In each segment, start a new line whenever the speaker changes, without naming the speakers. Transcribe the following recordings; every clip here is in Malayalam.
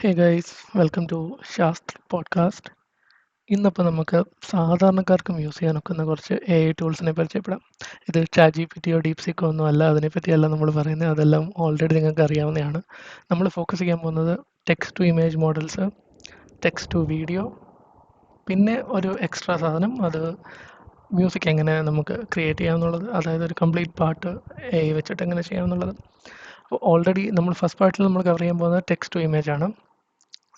Hey guys welcome to Shastra podcast ഇന്നിപ്പോൾ നമുക്ക് സാധാരണക്കാർക്കും യൂസ് ചെയ്യാൻ ഒക്കുന്ന കുറച്ച് എ ഐ ടൂൾസിനെ പരിചയപ്പെടാം. ഇത് ചാറ്റ് ജി പി ടിയോ ഡീപ് സിക്കോ ഒന്നും അല്ല. അതിനെപ്പറ്റിയല്ല നമ്മൾ പറയുന്നത്. അതെല്ലാം ഓൾറെഡി നിങ്ങൾക്ക് അറിയാവുന്നതാണ്. നമ്മൾ ഫോക്കസ് ചെയ്യാൻ പോകുന്നത് text to image models text to video പിന്നെ ഒരു എക്സ്ട്രാ സാധനം അത് മ്യൂസിക് എങ്ങനെ നമുക്ക് ക്രിയേറ്റ് ചെയ്യാമെന്നുള്ളത് അതായത് ഒരു കംപ്ലീറ്റ് പാട്ട് എ വെച്ചിട്ട് എങ്ങനെ ചെയ്യാമെന്നുള്ളത് അപ്പോൾ ഓൾറെഡി നമ്മൾ ഫസ്റ്റ് പാർട്ടിൽ നമ്മൾ കവർ ചെയ്യാൻ പോകുന്നത് ടെക്സ്റ്റ് ടു ഇമേജ് ആണ്.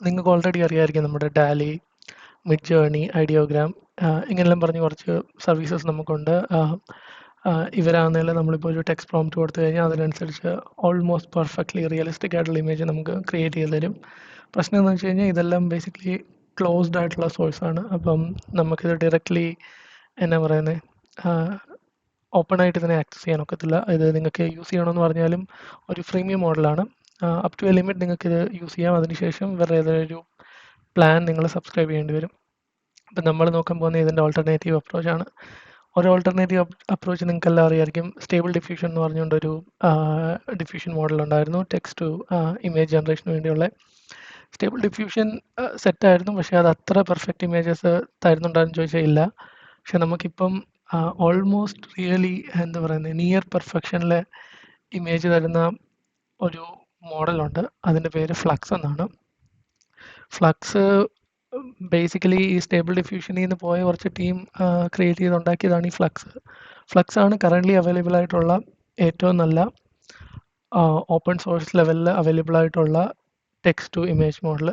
നിങ്ങൾക്ക് ഓൾറെഡി അറിയാമായിരിക്കും നമ്മുടെ ഡാലി മിഡ് ജേണി ഐഡിയോഗ്രാം ഇങ്ങനെല്ലാം പറഞ്ഞ് കുറച്ച് സർവീസസ് നമുക്കുണ്ട്. ഇവരാണെങ്കിലും നമ്മളിപ്പോൾ ഒരു ടെക്സ്റ്റ് പ്രോംപ്റ്റ് കൊടുത്തു കഴിഞ്ഞാൽ അതിനനുസരിച്ച് ഓൾമോസ്റ്റ് പെർഫെക്റ്റ്ലി റിയലിസ്റ്റിക് ആയിട്ടുള്ള ഇമേജ് നമുക്ക് ക്രിയേറ്റ് ചെയ്ത് തരും. പ്രശ്നം എന്ന് വെച്ച് കഴിഞ്ഞാൽ ഇതെല്ലാം ബേസിക്കലി ക്ലോസ്ഡ് ആയിട്ടുള്ള സോഴ്സ് ആണ്. അപ്പം നമുക്കിത് ഡയറക്റ്റ്ലി എന്നാ പറയുന്നത് ഓപ്പൺ ആയിട്ട് ഇതിനെ ആക്സസ് ചെയ്യാൻ ഒക്കത്തില്ല. ഇത് നിങ്ങൾക്ക് യൂസ് ചെയ്യണമെന്ന് പറഞ്ഞാലും ഒരു ഫ്രീമിയം മോഡലാണ് അപ് ടു എ ലിമിറ്റ് നിങ്ങൾക്ക് ഇത് യൂസ് ചെയ്യാം. അതിനുശേഷം വേറെ ഏതൊരു പ്ലാൻ നിങ്ങൾ സബ്സ്ക്രൈബ് ചെയ്യേണ്ടി വരും. അപ്പം നമ്മൾ നോക്കാൻ പോകുന്ന ഇതിന്റെ ഓൾട്ടർനേറ്റീവ് അപ്രോച്ചാണ് ഒരു ഓൾട്ടർനേറ്റീവ് അപ്രോച്ച് നിങ്ങൾക്ക് എല്ലാം അറിയായിരിക്കും. സ്റ്റേബിൾ ഡിഫ്യൂഷൻ എന്ന് പറഞ്ഞുകൊണ്ടൊരു ഡിഫ്യൂഷൻ മോഡൽ ഉണ്ടായിരുന്നു. ടെക്സ്റ്റ് ടു ഇമേജ് ജനറേഷന് വേണ്ടിയുള്ള. സ്റ്റേബിൾ ഡിഫ്യൂഷൻ സെറ്റായിരുന്നു പക്ഷേ അത് അത്ര പെർഫെക്റ്റ് ഇമേജസ് തരുന്നുണ്ടായിരുന്നു ചോദിച്ചാൽ ഇല്ല. പക്ഷെ നമുക്കിപ്പം ഓൾമോസ്റ്റ് റിയലി എന്താ പറയുന്നത് നിയർ പെർഫെക്ഷനിലെ ഇമേജ് തരുന്ന ഒരു മോഡലുണ്ട്. അതിന്റെ പേര് ഫ്ലക്സ് എന്നാണ്. ഫ്ലക്സ് ബേസിക്കലി ഈ സ്റ്റേബിൾ ഡിഫ്യൂഷനിൽ നിന്ന് പോയ കുറച്ച് ടീം ക്രിയേറ്റ് ചെയ്ത് ഉണ്ടാക്കിയതാണ് ഈ ഫ്ലക്സ്. ഫ്ലക്സ് ആണ് കറന്റ്ലി അവൈലബിൾ ആയിട്ടുള്ള ഏറ്റവും നല്ല ഓപ്പൺ സോഴ്സ് ലെവലിൽ അവൈലബിൾ ആയിട്ടുള്ള ടെക്സ്റ്റ് ടു ഇമേജ് മോഡൽ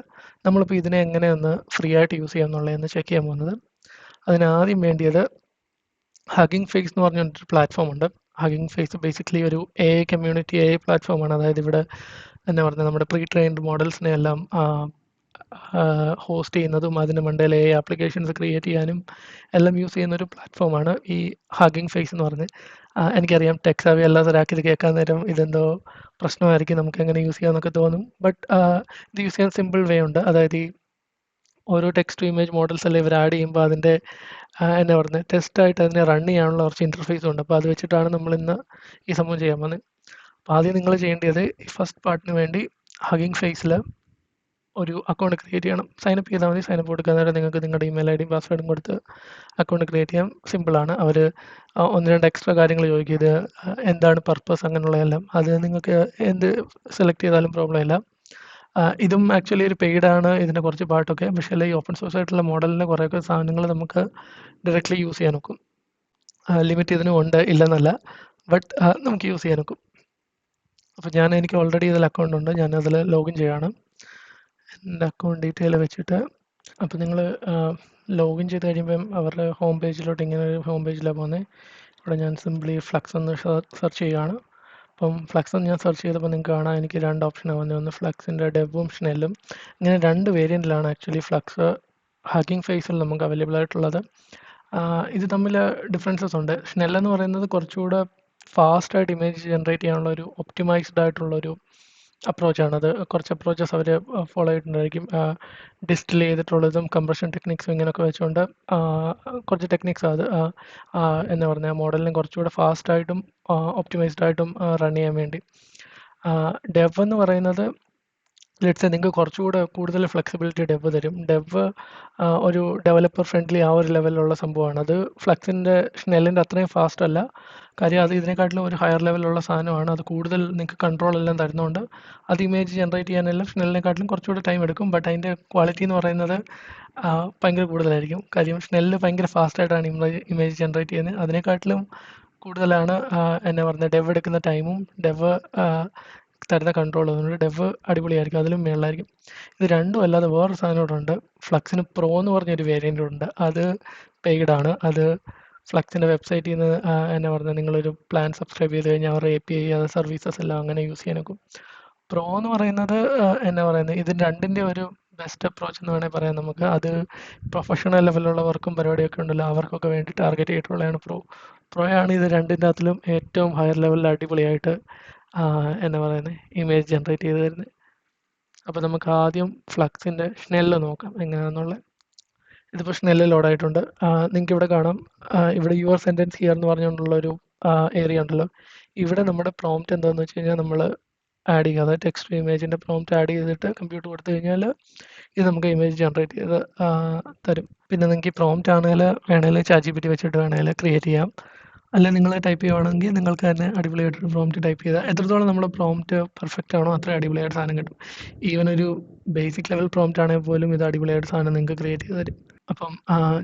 നമ്മളിപ്പോൾ ഇതിനെ എങ്ങനെയൊന്ന് ഫ്രീ ആയിട്ട് യൂസ് ചെയ്യാം എന്നുള്ളതെന്ന് ചെക്ക് ചെയ്യാൻ പോകുന്നത്. അതിനാദ്യം വേണ്ടിയത് ഹഗിങ് ഫേസ് എന്ന് പറഞ്ഞൊരു പ്ലാറ്റ്ഫോം ഉണ്ട്. ഹഗിങ് ഫേസ് ബേസിക്കലി ഒരു എ കമ്മ്യൂണിറ്റി എ പ്ലാറ്റ്ഫോമാണ് അതായത് ഇവിടെ എന്നെ പറഞ്ഞാൽ നമ്മുടെ പ്രീ ട്രെയിൻഡ് മോഡൽസിനെ എല്ലാം ഹോസ്റ്റ് ചെയ്യുന്നതും അതിന് മണ്ടയിൽ എ ആപ്ലിക്കേഷൻസ് ക്രിയേറ്റ് ചെയ്യാനും എല്ലാം യൂസ് ചെയ്യുന്ന ഒരു പ്ലാറ്റ്ഫോമാണ് ഈ ഹഗിങ് ഫേസ് എന്ന് പറഞ്ഞ്. എനിക്കറിയാം ടെക്സാവി അല്ലാത്തവരാക്കി ഇത് കേൾക്കാൻ നേരം ഇതെന്തോ പ്രശ്നമായിരിക്കും നമുക്ക് എങ്ങനെ യൂസ് ചെയ്യാമെന്നൊക്കെ തോന്നും. ബട്ട് ഇത് യൂസ് ചെയ്യാൻ സിമ്പിൾ വേ ഉണ്ട്. അതായത് ഈ ഓരോ ടെക്സ്റ്റ് ടു ഇമേജ് മോഡൽസ് എല്ലാം ഇവർ ആഡ് ചെയ്യുമ്പോൾ അതിന്റെ എന്നാ പറയുന്നത് ടെസ്റ്റായിട്ട് അതിനെ റൺ ചെയ്യാനുള്ള കുറച്ച് ഇന്റർഫേസ് ഉണ്ട്. അപ്പോൾ അത് വെച്ചിട്ടാണ് നമ്മൾ ഇന്ന് ഈ സംഭവം ചെയ്യാൻ പോകുന്നത്. അപ്പോൾ ആദ്യം നിങ്ങൾ ചെയ്യേണ്ടത് ഫസ്റ്റ് പാർട്ടിന് വേണ്ടി ഹഗിങ് ഫേസിൽ ഒരു അക്കൗണ്ട് ക്രിയേറ്റ് ചെയ്യണം. സൈനപ്പ് ചെയ്താൽ മതി. സൈനപ്പ് കൊടുക്കാൻ നേരം നിങ്ങൾക്ക് നിങ്ങളുടെ ഇമെയിൽ ഐ ഡിയും പാസ്വേഡും കൊടുത്ത് അക്കൗണ്ട് ക്രിയേറ്റ് ചെയ്യാം. സിമ്പിളാണ് അവർ ഒന്ന് രണ്ട് എക്സ്ട്രാ കാര്യങ്ങൾ ചോദിക്കും. ഇത് എന്താണ് പർപ്പസ് അങ്ങനെയുള്ളതെല്ലാം അത് നിങ്ങൾക്ക് എന്ത് സെലക്ട് ചെയ്താലും പ്രോബ്ലം ഇല്ല. ഇതും ആക്ച്വലി ഒരു പെയ്ഡാണ് ഇതിന്റെ കുറച്ച് പാട്ടൊക്കെ. പക്ഷേ ഈ ഓപ്പൺ സോഴ്സ് ആയിട്ടുള്ള മോഡലിന്റെ കുറേയൊക്കെ സാധനങ്ങൾ നമുക്ക് ഡയറക്റ്റ്ലി യൂസ് ചെയ്യാൻ നോക്കും ലിമിറ്റ് ഇതിനും ഉണ്ട് ഇല്ലെന്നല്ല. ബട്ട് നമുക്ക് യൂസ് ചെയ്യാൻ നോക്കും അപ്പോൾ ഞാൻ എനിക്ക് ഓൾറെഡി ഇതിൽ അക്കൗണ്ട് ഉണ്ട്. ഞാൻ അതിൽ ലോഗിൻ ചെയ്യാണ്. എന്റെ അക്കൗണ്ട് ഡീറ്റെയിൽ വെച്ചിട്ട് അപ്പോൾ നിങ്ങൾ ലോഗിൻ ചെയ്ത് കഴിയുമ്പം അവരുടെ ഹോം പേജിലോട്ട് ഇങ്ങനെ ഒരു ഹോം പേജിലാണ് പോകുന്നത് ഇവിടെ ഞാൻ സിംപ്ലി ഫ്ലക്സ് എന്ന് സെർച്ച് ചെയ്യുകയാണ് അപ്പം ഫ്ലക്സ് എന്ന് ഞാൻ സെർച്ച് ചെയ്തപ്പോൾ നിങ്ങൾക്ക് കാണാം എനിക്ക് രണ്ട് ഓപ്ഷനാണ് വന്നത് ഒന്ന് ഫ്ലക്സിന്റെ ഡെബും ഷ്നെല്ലും ഇങ്ങനെ രണ്ട് വേരിയന്റിലാണ് ആക്ച്വലി ഫ്ലക്സ് ഹക്കിംഗ് ഫേസിൽ നമുക്ക് അവൈലബിൾ ആയിട്ടുള്ളത്. ഇത് തമ്മിൽ ഡിഫറൻസസ് ഉണ്ട്. ഷ്നെൽ എന്ന് പറയുന്നത് കുറച്ചുകൂടെ ഫാസ്റ്റായിട്ട് ഇമേജ് ജനറേറ്റ് ചെയ്യാനുള്ള ഒരു ഒപ്റ്റിമൈസ്ഡ് ആയിട്ടുള്ള ഒരു അപ്രോച്ചാണ് അത് കുറച്ച് അപ്രോച്ചസ് അവർ ഫോളോ ചെയ്തിട്ടുണ്ടായിരിക്കും. ഡിസ്റ്റിൽ ചെയ്തിട്ടുള്ളതും കംപ്രഷൻ ടെക്നിക്സും ഇങ്ങനെയൊക്കെ വെച്ചുകൊണ്ട് കുറച്ച് ടെക്നിക്സ് അത് എന്ന് പറഞ്ഞാൽ മോഡലിനെ കുറച്ചുകൂടെ ഫാസ്റ്റായിട്ടും ഒപ്റ്റിമൈസ്ഡ് ആയിട്ടും റൺ ചെയ്യാൻ വേണ്ടി. ഡെവ് എന്ന് പറയുന്നത് ലെറ്റ്സ് നിങ്ങൾക്ക് കുറച്ചുകൂടെ കൂടുതൽ ഫ്ലെക്സിബിലിറ്റി ഡെവ് തരും. ഡെവ് ഒരു ഡെവലപ്പർ ഫ്രണ്ട്ലി ആ ഒരു ലെവലിലുള്ള സംഭവമാണ്. അത് ഫ്ലക്സിന്റെ ഷ്നെല്ലിന്റെ അത്രയും ഫാസ്റ്റ് അല്ല. കാര്യം അത് ഇതിനെക്കാട്ടിലും ഒരു ഹയർ ലെവലിലുള്ള സാധനമാണ്. അത് കൂടുതൽ നിങ്ങൾക്ക് കൺട്രോൾ എല്ലാം തരുന്നതുകൊണ്ട് അത് ഇമേജ് ജനറേറ്റ് ചെയ്യാനെല്ലാം ഷ്നെല്ലിനെക്കാട്ടിലും കുറച്ചുകൂടെ ടൈം എടുക്കും. ബട്ട് അതിന്റെ ക്വാളിറ്റി എന്ന് പറയുന്നത് ഭയങ്കര കൂടുതലായിരിക്കും. കാര്യം സ്നെല്ല് ഭയങ്കര ഫാസ്റ്റായിട്ടാണ് ഇമേജ് ഇമേജ് ജനറേറ്റ് ചെയ്യുന്നത്. അതിനെക്കാട്ടിലും കൂടുതലാണ് എന്നെ പറഞ്ഞ ഡെവ് എടുക്കുന്ന ടൈമും ഡെവ് തരുന്ന കൺട്രോൾ അതുകൊണ്ട് ഡെവ് അടിപൊളിയായിരിക്കും അതിലും മേളിലായിരിക്കും. ഇത് രണ്ടും അല്ലാതെ വേറൊരു സാധനം ഇവിടെ ഉണ്ട്. ഫ്ലക്സിന് പ്രോ എന്ന് പറഞ്ഞൊരു വേരിയന്റ് ഉണ്ട്. അത് പെയ്ഡ് ആണ്. അത് ഫ്ലക്സിന്റെ വെബ്സൈറ്റിൽ നിന്ന് എന്നാ പറഞ്ഞാൽ നിങ്ങളൊരു പ്ലാൻ സബ്സ്ക്രൈബ് ചെയ്ത് കഴിഞ്ഞാൽ അവരുടെ എ പി ഐ അത് സർവീസസ് എല്ലാം അങ്ങനെ യൂസ് ചെയ്യാൻ നോക്കും പ്രോ എന്ന് പറയുന്നത് എന്നാ പറയുന്നത് ഇതിന് രണ്ടിന്റെ ഒരു ബെസ്റ്റ് അപ്രോച്ച് എന്ന് വേണമെങ്കിൽ പറയാം നമുക്ക്. അത് പ്രൊഫഷണൽ ലെവലിലുള്ളവർക്കും പരിപാടിയൊക്കെ ഉണ്ടല്ലോ അവർക്കൊക്കെ വേണ്ടി ടാർഗറ്റ് ചെയ്തിട്ടുള്ളതാണ് പ്രോ പ്രോയാണ് ഇത് രണ്ടിന്റെ അകത്തിലും ഏറ്റവും ഹയർ ലെവലിൽ അടിപൊളിയായിട്ട് എന്നാ പറയുന്നത് ഇമേജ് ജനറേറ്റ് ചെയ്ത് തരുന്നത് അപ്പോൾ നമുക്ക് ആദ്യം ഫ്ലക്സിന്റെ ഷ്നെല്ല് നോക്കാം എങ്ങനെയാണെന്നുള്ളത്. ഇതിപ്പോൾ ഷ്നെല്ല് ലോഡായിട്ടുണ്ട് നിങ്ങൾക്ക് ഇവിടെ കാണാം. ഇവിടെ യുവർ സെന്റൻസ് ഹിയർ എന്ന് പറഞ്ഞുകൊണ്ടുള്ള ഒരു ഏരിയ ഉണ്ടല്ലോ. ഇവിടെ നമ്മുടെ പ്രോംപ്റ്റ് എന്താണെന്ന് വെച്ച് കഴിഞ്ഞാൽ നമ്മൾ ആഡ് ചെയ്യുക. അതായത് ടെക്സ്റ്റ് ഇമേജിന്റെ പ്രോംപ്റ്റ് ആഡ് ചെയ്തിട്ട് കമ്പ്യൂട്ടർ കൊടുത്തു കഴിഞ്ഞാൽ ഇത് നമുക്ക് ഇമേജ് ജനറേറ്റ് ചെയ്ത് തരും. പിന്നെ നിങ്ങൾക്ക് ഈ പ്രോംപ്റ്റ് ആണെങ്കിൽ വേണമെങ്കിൽ ചാറ്റ് ജി പി ടി വെച്ചിട്ട് വേണമെങ്കിൽ ക്രിയേറ്റ് ചെയ്യാം. അല്ല നിങ്ങൾ ടൈപ്പ് ചെയ്യുവാണെങ്കിൽ നിങ്ങൾക്ക് തന്നെ അടിപൊളിയായിട്ടൊരു പ്രോംപ്റ്റ് ടൈപ്പ് ചെയ്താൽ എത്രത്തോളം നമ്മൾ പ്രോംപ്റ്റ് പെർഫെക്റ്റ് ആണോ അത്ര അടിപൊളിയായിട്ട് സാധനം കിട്ടും. ഈവൻ ഒരു ബേസിക് ലെവൽ പ്രോംപ്റ്റ് ആണെങ്കിൽ പോലും ഇത് അടിപൊളിയായിട്ട് സാധനം നിങ്ങൾക്ക് ക്രിയേറ്റ് ചെയ്ത് തരും. അപ്പം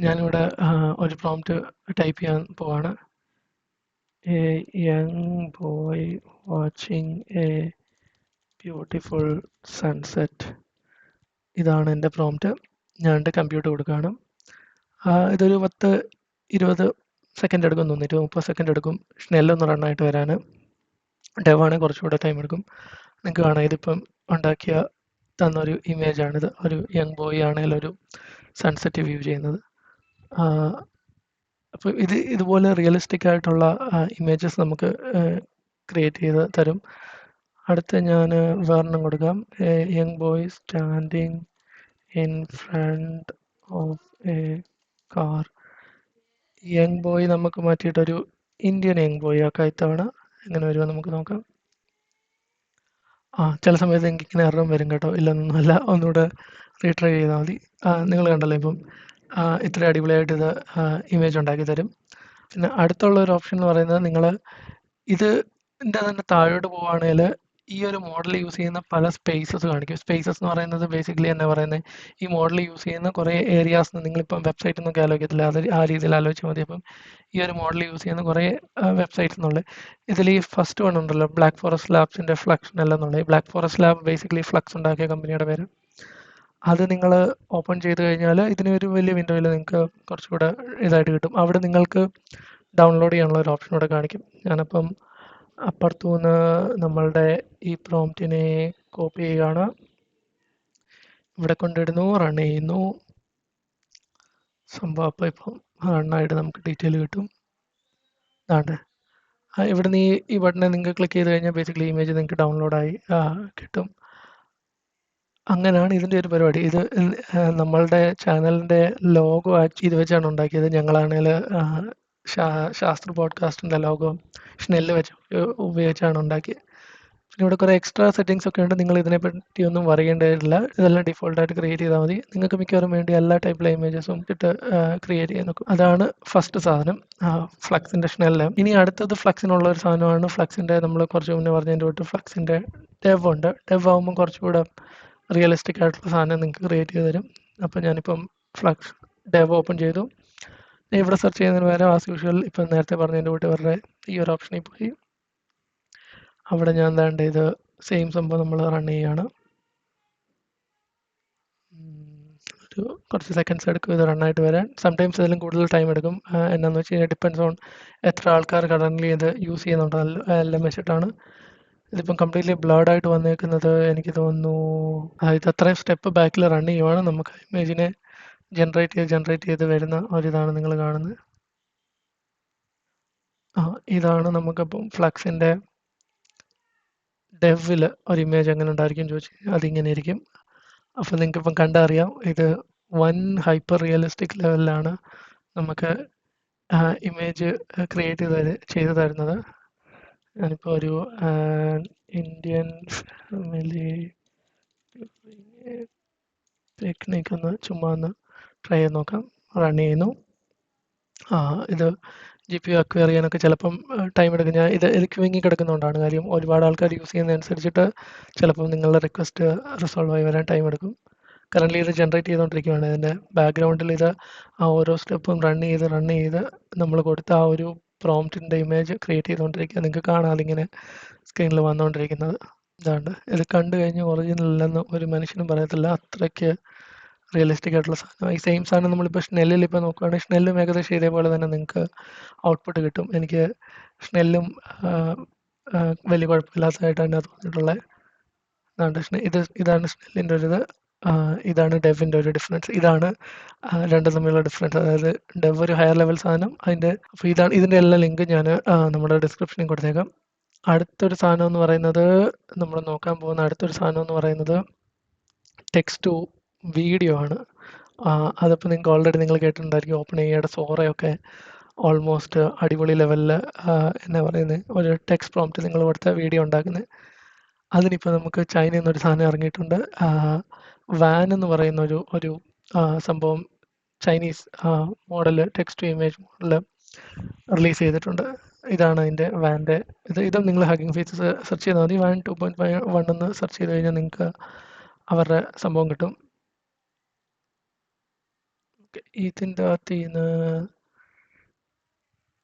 ഞാനിവിടെ ഒരു പ്രോംപ്റ്റ് ടൈപ്പ് ചെയ്യാൻ പോവാണ്. A young boy watching a beautiful sunset ഇതാണ് എന്റെ പ്രോംപ്റ്റ് ഞാൻ എന്റെ കമ്പ്യൂട്ടർ കൊടുക്കുകയാണ്. ഇതൊരു പത്ത് ഇരുപത് സെക്കൻഡ് എടുക്കും തോന്നിയിട്ട് മുപ്പത് സെക്കൻഡ് എടുക്കും. സ്നെല്ലൊന്ന് റണ്ണായിട്ട് വരാൻ ഡെവാണെങ്കിൽ കുറച്ചുകൂടെ ടൈം എടുക്കും. നിങ്ങൾക്ക് കാണാം ഇതിപ്പം ഉണ്ടാക്കിയ തന്നൊരു ഇമേജാണിത് ഒരു യങ് ബോയ് ആണെങ്കിൽ ഒരു സൺസെറ്റ് വ്യൂ ചെയ്യുന്നത്. അപ്പോൾ ഇത് ഇതുപോലെ റിയലിസ്റ്റിക് ആയിട്ടുള്ള ഇമേജസ് നമുക്ക് ക്രിയേറ്റ് ചെയ്ത് തരും. അടുത്ത ഞാൻ ഉദാഹരണം കൊടുക്കാം. Young boy standing in front of a car young boy നമുക്ക് മാറ്റിയിട്ടൊരു ഇന്ത്യൻ യങ് ബോയ് ആക്കാം ഇത്തവണ എങ്ങനെ വരുമോ നമുക്ക് നോക്കാം. ആ ചില സമയത്ത് എനിക്ക് ഇങ്ങനെ എററും വരും കേട്ടോ. ഇല്ലെന്നൊന്നുമല്ല ഒന്നുകൂടെ റീട്രൈ ചെയ്താൽ മതി. നിങ്ങൾ കണ്ടല്ലോ ഇപ്പം ഇത്ര അടിപൊളിയായിട്ട് ഇത് ഇമേജ് ഉണ്ടാക്കി തരും. പിന്നെ അടുത്തുള്ള ഒരു ഓപ്ഷൻ എന്ന് പറയുന്നത് നിങ്ങൾ ഇത് ഇതിന്റെ തന്നെ താഴോട്ട് പോവുകയാണെങ്കിൽ ഈ ഒരു മോഡൽ യൂസ് ചെയ്യുന്ന പല സ്പേസസ് കാണിക്കും. സ്പേസസ് എന്ന് പറയുന്നത് ബേസിക്കലി എന്നാ പറയുന്നത് ഈ മോഡൽ യൂസ് ചെയ്യുന്ന കുറേ ഏരിയാസ് നിങ്ങളിപ്പം വെബ്സൈറ്റിൽ നിന്നൊക്കെ ആലോചിക്കത്തില്ല? അത് ആ രീതിയിൽ ആലോചിച്ചാൽ മതി. അപ്പം ഈ ഒരു മോഡൽ യൂസ് ചെയ്യുന്ന കുറേ വെബ്സൈറ്റ്സ് എന്നുള്ളത് ഇതിൽ ഈ ഫസ്റ്റ് വൺ ഉണ്ടല്ലോ ബ്ലാക്ക് ഫോറസ്റ്റ് ലാബ്സിന്റെ ഫ്ലക്സ് എന്നുള്ളത് ഈ Black Forest Lab basically Flux ഉണ്ടാക്കിയ കമ്പനിയുടെ പേര്. അത് നിങ്ങൾ ഓപ്പൺ ചെയ്ത് കഴിഞ്ഞാൽ ഇതിന് ഒരു വലിയ വിൻഡോയിൽ നിങ്ങൾക്ക് കുറച്ചുകൂടെ ഇതായിട്ട് കിട്ടും. അവിടെ നിങ്ങൾക്ക് ഡൗൺലോഡ് ചെയ്യാനുള്ള ഒരു ഓപ്ഷൻ ഇവിടെ കാണിക്കും. ഞാനപ്പം അപ്പുറത്തു നിന്ന് നമ്മളുടെ ഈ പ്രോംപ്റ്റിനെ കോപ്പി ചെയ്യുകയാണ്. ഇവിടെ കൊണ്ടിടുന്നു റൺ ചെയ്യുന്നു. സംഭവം അപ്പോൾ ഇപ്പം റണ്ണായിട്ട് നമുക്ക് ഡീറ്റെയിൽ കിട്ടും. അതാണ്ട് ഇവിടെ നിന്ന് ഈ ബട്ടനെ നിങ്ങൾക്ക് ക്ലിക്ക് ചെയ്ത് കഴിഞ്ഞാൽ ബേസിക്കലി ഇമേജ് നിങ്ങൾക്ക് ഡൗൺലോഡായി കിട്ടും. അങ്ങനെയാണ് ഇതിന്റെ ഒരു പരിപാടി. ഇത് നമ്മളുടെ ചാനലിന്റെ ലോഗോ ഇത് വെച്ചാണ് ഉണ്ടാക്കിയത്. ഞങ്ങളാണെങ്കിൽ ശാസ്ത്ര പോഡ്കാസ്റ്റിന്റെ ലോഗോ ഷ്നെല്ല് വെച്ച് ഉപ- ഉപയോഗിച്ചാണ് ഉണ്ടാക്കിയത് പിന്നെ ഇവിടെ കുറേ എക്സ്ട്രാ സെറ്റിങ്സ് ഒക്കെ ഉണ്ട്. നിങ്ങൾ ഇതിനെപ്പറ്റി ഒന്നും അറിയേണ്ടതില്ല. ഇതെല്ലാം ഡിഫോൾട്ടായിട്ട് ക്രിയേറ്റ് ചെയ്താൽ മതി. നിങ്ങൾക്ക് മിക്കവാറും വേണ്ടി എല്ലാ ടൈപ്പിലെ ഇമേജസും ഇട്ട് ക്രിയേറ്റ് ചെയ്യാൻ നോക്കും. അതാണ് ഫസ്റ്റ് സാധനം. ഫ്ലക്സിന്റെ ഷ്നെല്ല് ഇനി അടുത്തത് ഫ്ലക്സിനുള്ള ഒരു സാധനമാണ്. ഫ്ലക്സിന്റെ നമ്മൾ കുറച്ച് മുന്നേ പറഞ്ഞതിന്റെ തൊട്ട് ഫ്ലക്സിന്റെ ഡെവ് ഉണ്ട്. ഡെവ് ആകുമ്പോൾ കുറച്ചുകൂടെ റിയലിസ്റ്റിക് ആയിട്ടുള്ള സാധനം നിങ്ങൾക്ക് ക്രിയേറ്റ് ചെയ്ത് തരും. അപ്പോൾ ഞാനിപ്പം ഫ്ലക്സ് ഡെവ് ഓപ്പൺ ചെയ്തു. ഇവിടെ സെർച്ച് ചെയ്യുന്നതിന് പകരം ആസ് യൂഷ്വൽ ഇപ്പം നേരത്തെ പറഞ്ഞതിന്റെ കൂട്ടി അവരുടെ ഈ ഒരു ഓപ്ഷനിൽ പോയി. അവിടെ ഞാൻ എന്താണ്ട് ഇത് സെയിം സംഭവം നമ്മൾ റൺ ചെയ്യുകയാണ് ഒരു കുറച്ച് സെക്കൻഡ്സ് എടുക്കും ഇത് റണ്ണായിട്ട് വരാൻ. സംടൈംസ് ഇതിലും കൂടുതൽ ടൈം എടുക്കും. എന്നാന്ന് വെച്ച് കഴിഞ്ഞാൽ ഡിപ്പെൻസ് ഓൺ എത്ര ആൾക്കാർ കറന്റ്ലി ഇത് യൂസ് ചെയ്യുന്നുണ്ടോ. എല്ലാം വെച്ചിട്ടാണ്. ഇതിപ്പം കംപ്ലീറ്റ്ലി ബ്ലേഡ് ആയിട്ട് വന്നേക്കുന്നത് എനിക്ക് തോന്നുന്നു ഇത് അത്രയും സ്റ്റെപ്പ് ബാക്കിൽ റൺ ചെയ്യുവാണ്. നമുക്ക് ഇമേജിനെ ജനറേറ്റ് ചെയ്ത് ജനറേറ്റ് ചെയ്ത് വരുന്ന ഒരിതാണ് നിങ്ങൾ കാണുന്നത്. ആ ഇതാണ് നമുക്കപ്പം ഫ്ലക്സിന്റെ ഡെവിൽ ഒരു ഇമേജ് എങ്ങനെ ഉണ്ടായിരിക്കും ചോദിച്ചു അതിങ്ങനെ ഇരിക്കും. അപ്പോൾ നിങ്ങൾക്ക് ഇപ്പം കണ്ടറിയാം ഇത് വൺ ഹൈപ്പർ റിയലിസ്റ്റിക് ലെവലിലാണ് നമുക്ക് ഇമേജ് ക്രിയേറ്റ് ചെയ്ത് ചെയ്തു ചെയ്ത് തരുന്നത്. ഞാനിപ്പോൾ ഒരു ഇന്ത്യൻ ഫാമിലി ടെക്നിക്ക് ഒന്ന് ചുമ്മാ ഒന്ന് ട്രൈ ചെയ്ത് നോക്കാം. റൺ ചെയ്യുന്നു. ആ ഇത് ജി പി അക്വയർ ചെയ്യാനൊക്കെ ചിലപ്പം ടൈം എടുക്കും. ഞാൻ ഇത് ഇത് ക്യൂവിങ്ങി കിടക്കുന്നതുകൊണ്ടാണ് കാര്യം ഒരുപാട് ആൾക്കാർ യൂസ് ചെയ്യുന്നതനുസരിച്ചിട്ട് ചിലപ്പം നിങ്ങളുടെ റിക്വസ്റ്റ് റിസോൾവ് ആയി വരാൻ ടൈം എടുക്കും. കറന്റ്ലി ഇത് ജനറേറ്റ് ചെയ്തുകൊണ്ടിരിക്കുകയാണ് ഇതിന്റെ ബാക്ക്ഗ്രൗണ്ടിൽ ഇത് ആ ഓരോ സ്റ്റെപ്പും റൺ ചെയ്ത് റൺ ചെയ്ത് നമ്മൾ കൊടുത്ത ആ ഒരു പ്രോംപ്റ്റിന്റെ ഇമേജ് ക്രിയേറ്റ് ചെയ്തുകൊണ്ടിരിക്കുക നിങ്ങൾക്ക് കാണാം ഇങ്ങനെ സ്ക്രീനിൽ വന്നുകൊണ്ടിരിക്കുന്നത് ഇതാണ് ഇത് കണ്ടു കഴിഞ്ഞ് ഒറിജിനൽ അല്ലെന്ന് ഒരു മനുഷ്യനും പറയത്തില്ല. അത്രയ്ക്ക് റിയലിസ്റ്റിക് ആയിട്ടുള്ള സാധനം ഈ സെയിം സാധനം നമ്മളിപ്പോൾ ഷ്നെല്ലിൽ ഇപ്പോൾ നോക്കുകയാണെങ്കിൽ ഷ്നെല്ലും ഏകദേശം ഇതേപോലെ തന്നെ നിങ്ങൾക്ക് ഔട്ട്പുട്ട് കിട്ടും. എനിക്ക് ഷ്നെല്ലും വലിയ കുഴപ്പമില്ലാത്തതായിട്ട് തന്നെ തോന്നിയിട്ടുള്ളത് ഇതാണ് ഇത് ഇതാണ് ഷ്നെല്ലിന്റെ ഒരു ഇത് ഇതാണ് ഡെവിന്റെ ഒരു ഡിഫറൻസ് ഇതാണ് രണ്ടും തമ്മിലുള്ള ഡിഫറൻസ് അതായത് ഡെവ് ഒരു ഹയർ ലെവൽ സാധനം. അതിന്റെ അപ്പോൾ ഇതാണ് ഇതിന്റെ എല്ലാ ലിങ്ക് ഞാൻ നമ്മുടെ ഡിസ്ക്രിപ്ഷനിൽ കൊടുത്തേക്കാം. അടുത്തൊരു സാധനം എന്ന് പറയുന്നത് നമ്മൾ നോക്കാൻ പോകുന്ന അടുത്തൊരു സാധനം എന്ന് പറയുന്നത് ടെക്സ്റ്റ് ടു വീഡിയോ ആണ്. അതിപ്പോൾ നിങ്ങൾക്ക് ഓൾറെഡി നിങ്ങൾ കേട്ടിട്ടുണ്ടായിരിക്കും ഓപ്പൺ ചെയ്യയുടെ സോറയൊക്കെ ഓൾമോസ്റ്റ് അടിപൊളി ലെവലിൽ എന്നാ പറയുന്നത് ഒരു ടെക്സ്റ്റ് പ്രോംപ്റ്റ് നിങ്ങൾ കൊടുത്ത വീഡിയോ ഉണ്ടാക്കുന്നത് അതിനിപ്പോൾ നമുക്ക് ചൈനയിൽ നിന്നൊരു സാധനം ഇറങ്ങിയിട്ടുണ്ട്. വാൻ എന്ന് പറയുന്ന ഒരു ഒരു സംഭവം Chinese model text to image model release ചെയ്തിട്ടുണ്ട്. ഇതാണ് അതിന്റെ വാന്റെ ഇത്. ഇതും നിങ്ങൾ ഹാക്കിംഗ് ഫേസസ് സെർച്ച് ചെയ്താൽ മതി. Wan two point five one എന്ന് സെർച്ച് ചെയ്ത് കഴിഞ്ഞാൽ നിങ്ങൾക്ക് അവരുടെ സംഭവം കിട്ടും. Okay, ഇതിന്റെ അകത്ത് ഇന്ന്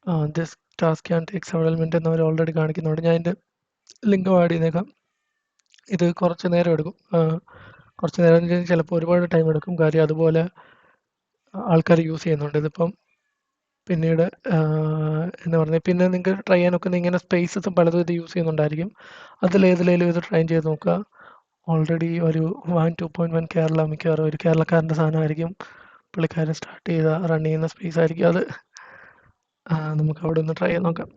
ആ this task and takes several minute എന്ന് അവർ ഓൾറെഡി കാണിക്കുന്നുണ്ട്. ഞാൻ അതിന്റെ ലിങ്ക് ആഡ് ചെയ്തേക്കാം. ഇത് കുറച്ച് നേരം എടുക്കും. കുറച്ച് നേരം ചിലപ്പോൾ ഒരുപാട് ടൈം എടുക്കും. കാര്യം അതുപോലെ ആൾക്കാർ യൂസ് ചെയ്യുന്നുണ്ട്. ഇതിപ്പം പിന്നീട് എന്ന് പറഞ്ഞാൽ പിന്നെ നിങ്ങൾക്ക് ട്രൈ ചെയ്യാനൊക്കെ ഇങ്ങനെ സ്പേസസ് പലതും ഇത് യൂസ് ചെയ്യുന്നുണ്ടായിരിക്കും. അതിലേതിലേലും ഇത് ട്രൈ ചെയ്ത് നോക്കുക. ഓൾറെഡി ഒരു one two point one Kerala മിക്കവാറും ഒരു കേരളക്കാരന്റെ സാധനമായിരിക്കും. പുള്ളിക്കാരൻ സ്റ്റാർട്ട് ചെയ്ത റൺ ചെയ്യുന്ന സ്പേസ് ആയിരിക്കും അത്. നമുക്ക് അവിടെ ഒന്ന് ട്രൈ ചെയ്ത് നോക്കാം.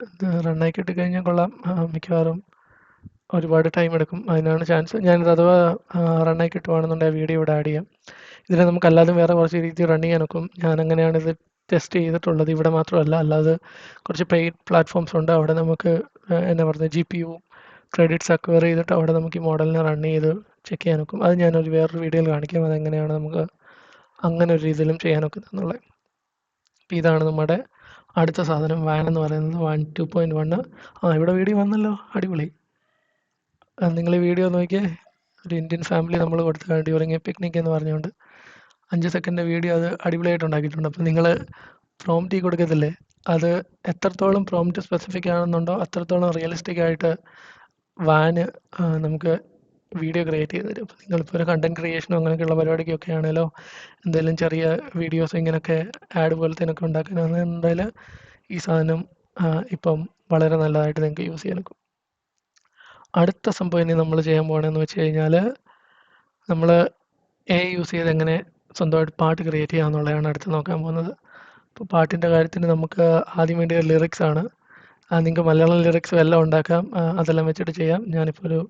ഇത് റണ്ണായി കിട്ടിക്കഴിഞ്ഞാൽ കൊള്ളാം. മിക്കവാറും ഒരുപാട് ടൈം എടുക്കും. അതിനാണ് ചാൻസ് ഞാനിത് അഥവാ റണ്ണായി കിട്ടുവാണെന്നുണ്ടെങ്കിൽ വീഡിയോ ഇവിടെ ആഡ് ചെയ്യാം. ഇതിനെ നമുക്ക് അല്ലാതെ വേറെ കുറച്ച് രീതിയിൽ റൺ ചെയ്യാൻ നോക്കും ഞാൻ അങ്ങനെയാണ് ഇത് ടെസ്റ്റ് ചെയ്തിട്ടുള്ളത്. ഇവിടെ മാത്രമല്ല അല്ലാതെ കുറച്ച് പെയ്ഡ് പ്ലാറ്റ്ഫോംസ് ഉണ്ട്. അവിടെ നമുക്ക് എന്നാ പറയുന്നത് G P U credits acquire ചെയ്തിട്ട് അവിടെ നമുക്ക് ഈ മോഡലിനെ റൺ ചെയ്ത് ചെക്ക് ചെയ്യാൻ നോക്കും അത് ഞാനൊരു വേറൊരു വീഡിയോയിൽ കാണിക്കാം. അതെങ്ങനെയാണ് നമുക്ക് അങ്ങനെ ഒരു രീതിയിലും ചെയ്യാൻ ഒക്കുന്നുള്ളത് അപ്പോൾ ഇതാണ് നമ്മുടെ അടുത്ത സാധനം. വാൻ എന്ന് പറയുന്നത് വൺ ടു പോയിന്റ് വണ്ണ് ആ ഇവിടെ വീഡിയോ വന്നല്ലോ. അടിപൊളി. നിങ്ങൾ ഈ വീഡിയോ നോക്കിയേ. ഒരു ഇന്ത്യൻ ഫാമിലി നമ്മൾ കൊടുത്ത ഡ്യൂറിങ് എ പിക്നിക് എന്ന് പറഞ്ഞുകൊണ്ട് അഞ്ച് സെക്കൻഡ് വീഡിയോ അത് അടിപൊളിയായിട്ട് ഉണ്ടാക്കിയിട്ടുണ്ട്. അപ്പോൾ നിങ്ങൾ പ്രോംപ്റ്റ് കൊടുക്കത്തില്ലേ? അത് എത്രത്തോളം പ്രോംപ്റ്റ് സ്പെസിഫിക് ആണെന്നുണ്ടോ അത്രത്തോളം റിയലിസ്റ്റിക് ആയിട്ട് വാന് നമുക്ക് വീഡിയോ ക്രിയേറ്റ് ചെയ്ത് തരും. നിങ്ങളിപ്പോൾ ഒരു കണ്ടന്റ് ക്രിയേഷനോ അങ്ങനെയൊക്കെയുള്ള പരിപാടിക്കൊക്കെ ആണെങ്കിലോ എന്തെങ്കിലും ചെറിയ വീഡിയോസ് ഇങ്ങനെയൊക്കെ ആഡ് പോലത്തേനൊക്കെ ഉണ്ടാക്കാനാണെന്നുണ്ടെങ്കിൽ ഈ സാധനം ഇപ്പം വളരെ നല്ലതായിട്ട് നിങ്ങൾക്ക് യൂസ് ചെയ്യാൻ ഒക്കും അടുത്ത സംഭവം ഇനി നമ്മൾ ചെയ്യാൻ പോകണമെന്ന് വെച്ച് കഴിഞ്ഞാൽ നമ്മൾ എ യൂസ് ചെയ്ത് എങ്ങനെ സ്വന്തമായിട്ട് പാട്ട് ക്രിയേറ്റ് ചെയ്യാമെന്നുള്ളതാണ് അടുത്ത് നോക്കാൻ പോകുന്നത്. അപ്പോൾ പാട്ടിന്റെ കാര്യത്തിന് നമുക്ക് ആദ്യം വേണ്ടിയ ലിറിക്സ് ആണ്. നിങ്ങൾക്ക് മലയാളം ലിറിക്സ് എല്ലാം ഉണ്ടാക്കാം. അതെല്ലാം വെച്ചിട്ട് ചെയ്യാം. ഞാനിപ്പോൾ ഒരു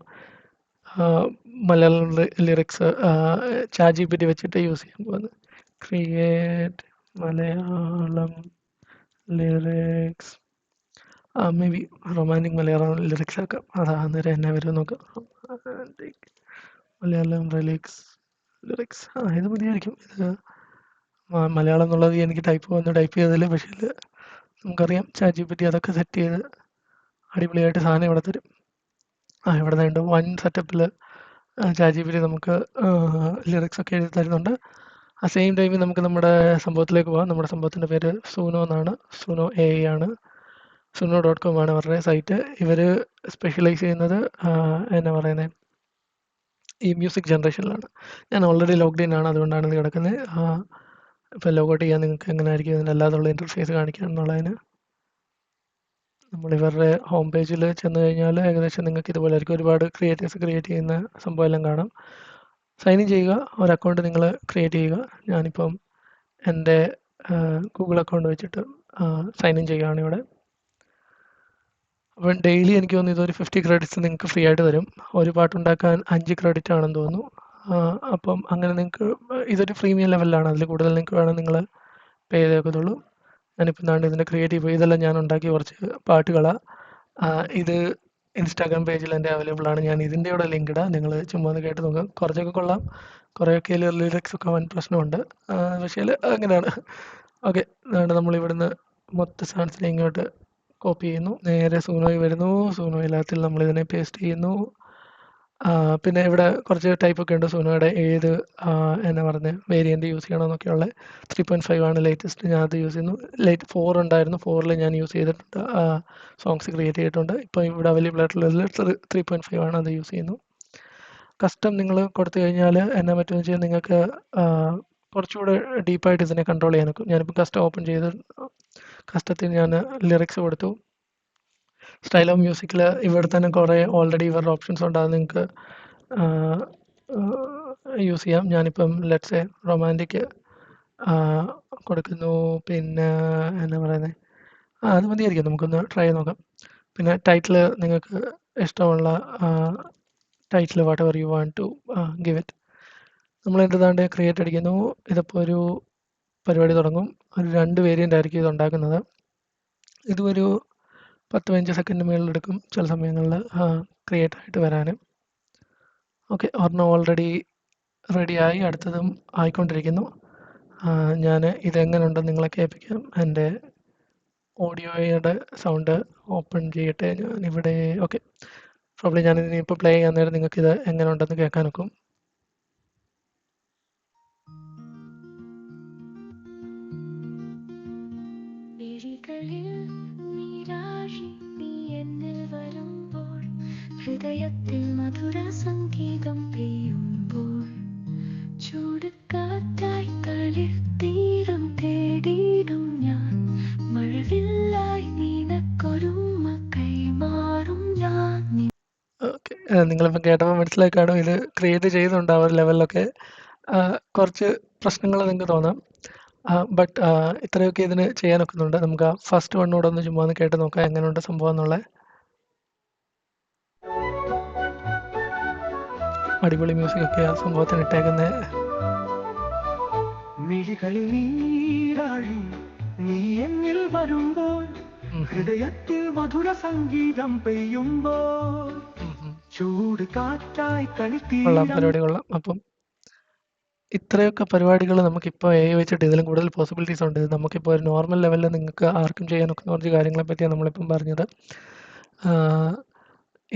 Malayalam lyrics chat G P T വെച്ചിട്ട് യൂസ് ചെയ്യാൻ പോകുന്നത് create Malayalam lyrics maybe romantic Malayalam lyrics ആക്കാം. അതാ അന്നേരം എന്നെ വരും നോക്കാം. മലയാളം റിലിക്സ് ലിറിക്സ് ആ ഇത് മതിയായിരിക്കും. ഇത് മലയാളം എന്നുള്ളത് എനിക്ക് ടൈപ്പ് വന്ന് ടൈപ്പ് ചെയ്തതിൽ പക്ഷേ നമുക്കറിയാം ചാറ്റ് ജി പി ടി അതൊക്കെ സെറ്റ് ചെയ്ത് അടിപൊളിയായിട്ട് സാധനം ഇവിടെ തരും. ആ ഇവിടെ നിന്നുണ്ട് വൺ സെറ്റപ്പിൽ ചാറ്റ് ജി പി ടി നമുക്ക് ലിറിക്സ് ഒക്കെ എഴുതി തരുന്നുണ്ട്. ആ സെയിം ടൈമിൽ നമുക്ക് നമ്മുടെ സംഭവത്തിലേക്ക് പോകാം. നമ്മുടെ സംഭവത്തിന്റെ പേര് സൂനോ എന്നാണ്. സൂനോ എ ആണ്. സുനോ ഡോട്ട് കോം ആണ് അവരുടെ സൈറ്റ് ഇവർ സ്പെഷ്യലൈസ് ചെയ്യുന്നത് എന്നാ പറയുന്നത് ഈ മ്യൂസിക് ജനറേഷനിലാണ് ഞാൻ ഓൾറെഡി ലോക്ക്ഡൗൺ ആണ് അതുകൊണ്ടാണ് ഇത് കിടക്കുന്നത്. ഇപ്പോൾ ലോഗൗട്ട് ചെയ്യാൻ നിങ്ങൾക്ക് എങ്ങനെ ആയിരിക്കും ഇതിന്റെ അല്ലാതുള്ള ഇന്റർഫേസ് കാണിക്കുക എന്നുള്ളതിന് നമ്മൾ ഇവരുടെ ഹോം പേജിൽ ചെന്ന് കഴിഞ്ഞാൽ ഏകദേശം നിങ്ങൾക്ക് ഇതുപോലെ ആയിരിക്കും ഒരുപാട് ക്രിയേറ്റേഴ്സ് ക്രിയേറ്റ് ചെയ്യുന്ന സംഭവം എല്ലാം കാണാം. സൈൻ ഇൻ ചെയ്യുക ഒരു അക്കൗണ്ട് നിങ്ങൾ ക്രിയേറ്റ് ചെയ്യുക. ഞാനിപ്പം എന്റെ ഗൂഗിൾ അക്കൗണ്ട് വെച്ചിട്ട് സൈൻ ഇൻ ചെയ്യുകയാണ് ഇവിടെ. അപ്പം ഡെയിലി എനിക്ക് തോന്നുന്നു ഇതൊരു ഫിഫ്റ്റി ക്രെഡിറ്റ്സ് നിങ്ങൾക്ക് ഫ്രീ ആയിട്ട് തരും. ഒരു പാട്ടുണ്ടാക്കാൻ അഞ്ച് ക്രെഡിറ്റ് ആണെന്ന് തോന്നുന്നു. അപ്പം അങ്ങനെ നിങ്ങൾക്ക് ഇതൊരു പ്രീമിയം ലെവലിലാണ് അതിൽ കൂടുതൽ നിങ്ങൾക്ക് വേണം നിങ്ങൾ പേ ചെയ്തേക്കത്തുള്ളൂ. ഞാനിപ്പോൾ നാണ്ട് ഇതിന്റെ ക്രിയേറ്റീവ് ഇതെല്ലാം ഞാൻ ഉണ്ടാക്കിയ കുറച്ച് പാട്ടുകളാണ് ഇത് ഇൻസ്റ്റാഗ്രാം പേജിൽ എന്റെ അവൈലബിൾ ആണ്. ഞാൻ ഇതിന്റെ കൂടെ ലിങ്ക് ഇടാം. നിങ്ങൾ ചുമ്മാ ഒന്ന് കേട്ട് നോക്കാം. കുറച്ചൊക്കെ കൊള്ളാം. കുറേയൊക്കെ ലിറിക്സ് ഒക്കെ വൻ പ്രശ്നമുണ്ട്. പക്ഷേ അങ്ങനെയാണ്. ഓക്കെ അതുകൊണ്ട് നമ്മൾ ഇവിടുന്ന് മൊത്ത സാധനത്തിനെ ഇങ്ങോട്ട് കോപ്പി ചെയ്യുന്നു. നേരെ സൂനോയിൽ വരുന്നു. സൂനോയിലാത്തിൽ നമ്മൾ ഇതിനെ പേസ്റ്റ് ചെയ്യുന്നു. പിന്നെ ഇവിടെ കുറച്ച് ടൈപ്പ് ഒക്കെ ഉണ്ട്. സോനോയുടെ ഏത് എന്നാ പറഞ്ഞ വേരിയന്റ് യൂസ് ചെയ്യണമെന്നൊക്കെയുള്ള ത്രീ പോയിന്റ് ഫൈവ് ആണ് ലേറ്റസ്റ്റ് ഞാൻ അത് യൂസ് ചെയ്യുന്നു. ലേറ്റ് ഫോർ ഉണ്ടായിരുന്നു. ഫോറിൽ ഞാൻ യൂസ് ചെയ്തിട്ടുണ്ട്. സോങ്സ് ക്രിയേറ്റ് ചെയ്തിട്ടുണ്ട്. ഇപ്പോൾ ഇവിടെ അവൈലബിൾ ആയിട്ടുള്ളതിൽ ത്രീ പോയിന്റ് ഫൈവ് ആണ് അത് യൂസ് ചെയ്യുന്നു. കസ്റ്റം നിങ്ങൾ കൊടുത്തു കഴിഞ്ഞാൽ എന്നാ പറ്റുമെന്ന് വെച്ചാൽ നിങ്ങൾക്ക് കുറച്ചുകൂടെ ഡീപ്പായിട്ട് ഇതിനെ കൺട്രോൾ ചെയ്യാൻ നിൽക്കും ഞാനിപ്പോൾ കസ്റ്റം ഓപ്പൺ ചെയ്ത് കസ്റ്റത്തിൽ ഞാൻ ലിറിക്സ് കൊടുത്തു. സ്റ്റൈൽ ഓഫ് മ്യൂസിക്കിൽ ഇവിടെ തന്നെ കുറേ ഓൾറെഡി ഇവരുടെ ഓപ്ഷൻസ് ഉണ്ട്. അത് നിങ്ങൾക്ക് യൂസ് ചെയ്യാം. ഞാനിപ്പം ലെറ്റ്സ് എ റൊമാന്റിക് കൊടുക്കുന്നു. പിന്നെ എന്നാ പറയുന്നത് അത് മതിയായിരിക്കും. നമുക്കൊന്ന് ട്രൈ ചെയ്ത് നോക്കാം. പിന്നെ ടൈറ്റിൽ നിങ്ങൾക്ക് ഇഷ്ടമുള്ള title whatever you want to give it നമ്മൾ എന്താണ് ക്രിയേറ്റ് അടിക്കുന്നു. ഇതിപ്പോൾ ഒരു പരിപാടി തുടങ്ങും. ഒരു രണ്ട് വേരിയന്റ് ആയിരിക്കും ഇത് ഉണ്ടാക്കുന്നത്. ഇതും ഒരു പത്ത് പതിനഞ്ച് സെക്കൻഡ് മുകളിലെടുക്കും ചില സമയങ്ങളിൽ ക്രിയേറ്റ് ആയിട്ട് വരാൻ ഓക്കെ ഒരെണ്ണം ഓൾറെഡി റെഡിയായി അടുത്തതും ആയിക്കൊണ്ടിരിക്കുന്നു. ഞാൻ ഇതെങ്ങനെയുണ്ടെന്ന് നിങ്ങളെ കേൾപ്പിക്കാം. എന്റെ ഓഡിയോയുടെ സൗണ്ട് ഓപ്പൺ ചെയ്യട്ടെ. ഞാനിവിടെ ഓക്കെ പ്രോബ്ലി ഞാനിതിനിപ്പോൾ പ്ലേ ചെയ്യാൻ നേരം നിങ്ങൾക്ക് ഇത് എങ്ങനെ ഉണ്ടെന്ന് കേൾക്കാൻ നോക്കും
സംഗീതം പെയ്യുമ്പോൾ ചൂടുകാറ്റായി തീരം തേടിയിടും ഞാൻ. മഴവില്ലായി നിനക്കൊരുമ കൈമാറും ഞാൻ.
നിങ്ങളിപ്പോൾ കേട്ടപ്പോൾ മനസ്സിലായി കാണും ഇത് ക്രിയേറ്റ് ചെയ്യുന്നുണ്ടാവും ഒരു ലെവലിലൊക്കെ? കുറച്ച് പ്രശ്നങ്ങൾ നിങ്ങൾക്ക് തോന്നാം. ബട്ട് ഇത്രയൊക്കെ ഇതിന് ചെയ്യാൻ ഒക്കുന്നുണ്ട് നമുക്ക് ആ ഫസ്റ്റ് വണ്ണോടെ ഒന്ന് ചുമ്മാ ഒന്ന് കേട്ട് നോക്കാം എങ്ങനെയുണ്ട് സംഭവം എന്നുള്ളത് അടിപൊളി മ്യൂസിക് ഒക്കെ ആ സംഭവത്തിന് ഇട്ടേക്കുന്നത്
ഹൃദയത്തിൽ മധുര സംഗീതം പെയ്യുമ്പോൾ ചൂട് കാറ്റായി
കൊള്ളാം പരിപാടി കൊള്ളാം. അപ്പം ഇത്രയൊക്കെ പരിപാടികൾ നമുക്കിപ്പോൾ എ വെച്ചിട്ട് ഇതിലും കൂടുതൽ പോസിബിലിറ്റീസ് ഉണ്ട്. നമുക്കിപ്പോൾ ഒരു നോർമൽ ലെവലിൽ നിങ്ങൾക്ക് ആർക്കും ചെയ്യാനൊക്കെ കുറച്ച് കാര്യങ്ങളെ പറ്റിയാണ് നമ്മളിപ്പം പറഞ്ഞത്.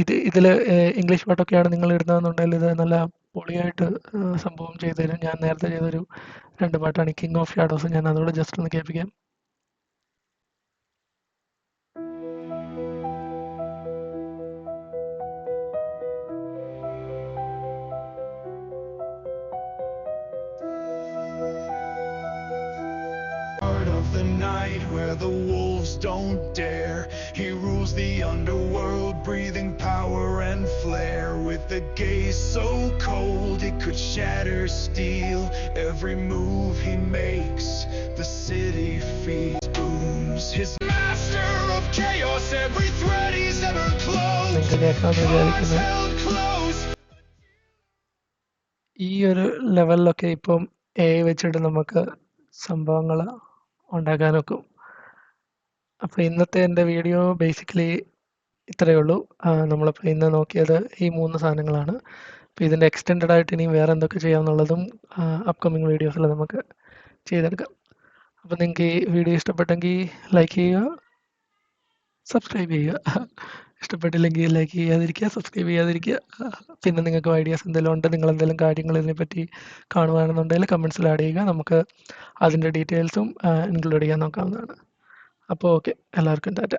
ഇത് ഇതിൽ ഇംഗ്ലീഷ് പാട്ടൊക്കെയാണ് നിങ്ങൾ ഇടുന്നതെന്നുണ്ടെങ്കിൽ ഇത് നല്ല പൊളിയായിട്ട് സംഭവം ചെയ്തു തരും. ഞാൻ നേരത്തെ ചെയ്തൊരു രണ്ട് പാട്ടാണ്. കിങ് ഓഫ് ഷാഡോസ് ഞാൻ അതുകൂടെ ജസ്റ്റ് ഒന്ന് കേൾപ്പിക്കാം.
where the wolves don't dare. He rules the underworld, breathing power and flair. With a gaze so cold it could shatter steel. Every move he makes, the city feels booms. His master of chaos, every threat he's ever closed.
നിങ്ങൾക്ക് കേൾക്കാമെന്ന്
Always
വിചാരിക്കുന്നത്
held close.
ഈ ഒരു ലെവലിലൊക്കെ ഇപ്പം എ വെച്ചിട്ട് നമുക്ക് സംഭവങ്ങൾ ഉണ്ടാക്കാനൊക്കും അപ്പോൾ ഇന്നത്തെ എന്റെ വീഡിയോ ബേസിക്കലി ഇത്രയേ ഉള്ളൂ. നമ്മളിപ്പോൾ ഇന്ന് നോക്കിയത് ഈ മൂന്ന് സാധനങ്ങളാണ്. അപ്പോൾ ഇതിന്റെ എക്സ്റ്റെൻഡ് ആയിട്ട് ഇനിയും വേറെ എന്തൊക്കെ ചെയ്യാമെന്നുള്ളതും അപ്കമിങ് വീഡിയോസിൽ നമുക്ക് ചെയ്തെടുക്കാം. അപ്പോൾ നിങ്ങൾക്ക് ഈ വീഡിയോ ഇഷ്ടപ്പെട്ടെങ്കിൽ ലൈക്ക് ചെയ്യുക സബ്സ്ക്രൈബ് ചെയ്യുക. ഇഷ്ടപ്പെട്ടില്ലെങ്കിൽ ലൈക്ക് ചെയ്യാതിരിക്കുക സബ്സ്ക്രൈബ് ചെയ്യാതിരിക്കുക. പിന്നെ നിങ്ങൾക്ക് ഐഡിയാസ് എന്തെങ്കിലും ഉണ്ട് നിങ്ങൾ എന്തെങ്കിലും കാര്യങ്ങൾ ഇതിനെപ്പറ്റി കാണുകയാണെന്നുണ്ടെങ്കിൽ കമൻസിൽ ആഡ് ചെയ്യുക. നമുക്ക് അതിന്റെ ഡീറ്റെയിൽസും ഇൻക്ലൂഡ് ചെയ്യാൻ നോക്കാവുന്നതാണ്. അപ്പോൾ ഓക്കെ എല്ലാവർക്കും ടാറ്റ